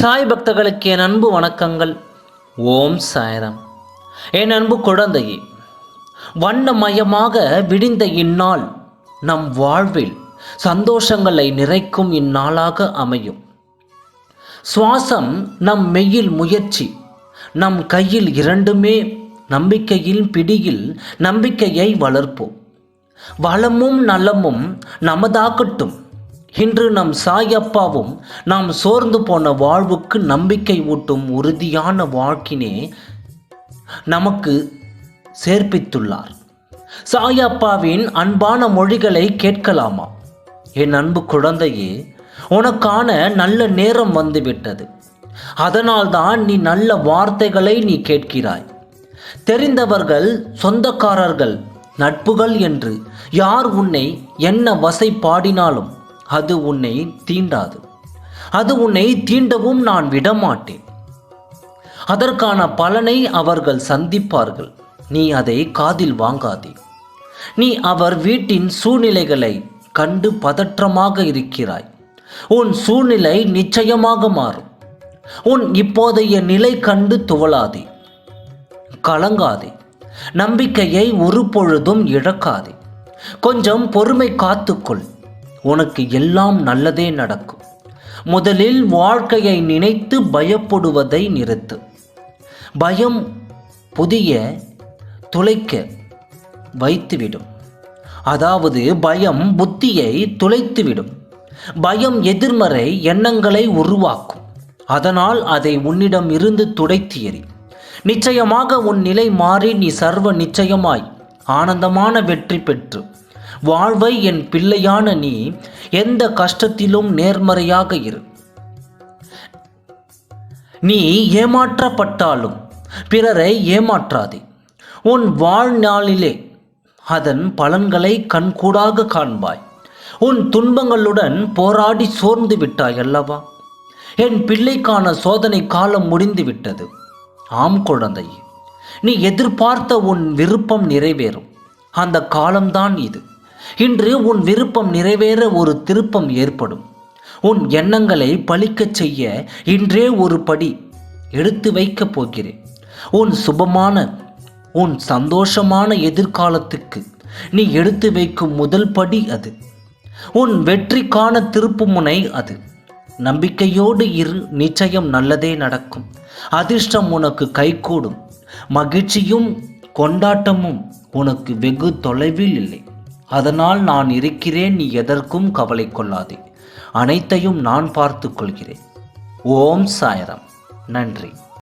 சாய் பக்தர்களுக்கு என் அன்பு வணக்கங்கள். ஓம் சாயரம். என் அன்பு குழந்தையே வண்ணமயமாக விடிந்த இந்நாள் நம் வாழ்வில் சந்தோஷங்களை நிறைக்கும் இந்நாளாக அமையும். சுவாசம் நம் மெய்யில் முயற்சி நம் கையில் இரண்டுமே நம்பிக்கையில் பிடியில் நம்பிக்கையை வளர்ப்போம். வளமும் நலமும் நமதாகட்டும். இன்று நம் சாயப்பாவும் நாம் சோர்ந்து போன வாழ்வுக்கு நம்பிக்கை ஊட்டும் உறுதியான வாழ்க்கினே நமக்கு சேர்ப்பித்துள்ளார். சாயப்பாவின் அன்பான மொழிகளை கேட்கலாமா? என் அன்பு குழந்தையே உனக்கான நல்ல நேரம் வந்துவிட்டது. அதனால்தான் நீ நல்ல வார்த்தைகளை நீ கேட்கிறாய். தெரிந்தவர்கள் சொந்தக்காரர்கள் நட்புகள் என்று யார் உன்னை என்ன வசை பாடினாலும் அது உன்னை தீண்டாது. அது உன்னை தீண்டவும் நான் விடமாட்டேன். அதற்கான பலனை அவர்கள் சந்திப்பார்கள். நீ அதை காதில் வாங்காதே. நீ அவர் வீட்டின் சூழ்நிலைகளை கண்டு பதற்றமாக இருக்கிறாய். உன் சூழ்நிலை நிச்சயமாக மாறும். உன் இப்போதைய நிலை கண்டு துவளாதே. கலங்காதே. நம்பிக்கையை ஒரு பொழுதும் இழக்காதே. கொஞ்சம் பொறுமை காத்துக்கொள். உனக்கு எல்லாம் நல்லதே நடக்கும். முதலில் வாழ்க்கையை நினைத்து பயப்படுவதை நிறுத்து. பயம் புதிய துளைக்க வைத்துவிடும். அதாவது பயம் புத்தியை துளைத்துவிடும். பயம் எதிர்மறை எண்ணங்களை உருவாக்கும். அதனால் அதை உன்னிடம் இருந்து துடைத்து எறி நிச்சயமாக உன் நிலை மாறி நீ சர்வ நிச்சயமாய் ஆனந்தமான வெற்றி பெற்று. வாழ்வை என் பிள்ளையான நீ எந்த கஷ்டத்திலும் நேர்மறையாக இரு. நீ ஏமாற்றப்பட்டாலும் பிறரை ஏமாற்றாதே. உன் வாழ்நாளிலே அதன் பலன்களை கண்கூடாக காண்பாய். உன் துன்பங்களுடன் போராடி சோர்ந்து விட்டாய் அல்லவா? என் பிள்ளைக்கான சோதனை காலம் முடிந்து விட்டது. ஆம் குழந்தை நீ எதிர்பார்த்த உன் விருப்பம் நிறைவேறும். அந்த காலம்தான் இது. இன்று உன் விருப்பம் நிறைவேற ஒரு திருப்பம் ஏற்படும். உன் எண்ணங்களை பழிக்கச் செய்ய இன்றே ஒரு படி எடுத்து வைக்கப் போகிறேன். உன் சுபமான உன் சந்தோஷமான எதிர்காலத்துக்கு நீ எடுத்து வைக்கும் முதல் படி அது. உன் வெற்றிக்கான திருப்புமுனை அது. நம்பிக்கையோடு இரு நிச்சயம் நல்லதே நடக்கும். அதிர்ஷ்டம் உனக்கு கைகூடும். மகிழ்ச்சியும் கொண்டாட்டமும் உனக்கு வெகு தொலைவில் இல்லை. அதனால் நான் இருக்கிறேன் நீ எதற்கும் கவலை கொள்ளாதே. அனைத்தையும் நான் பார்த்து கொள்கிறேன். ஓம் சாயரம். நன்றி.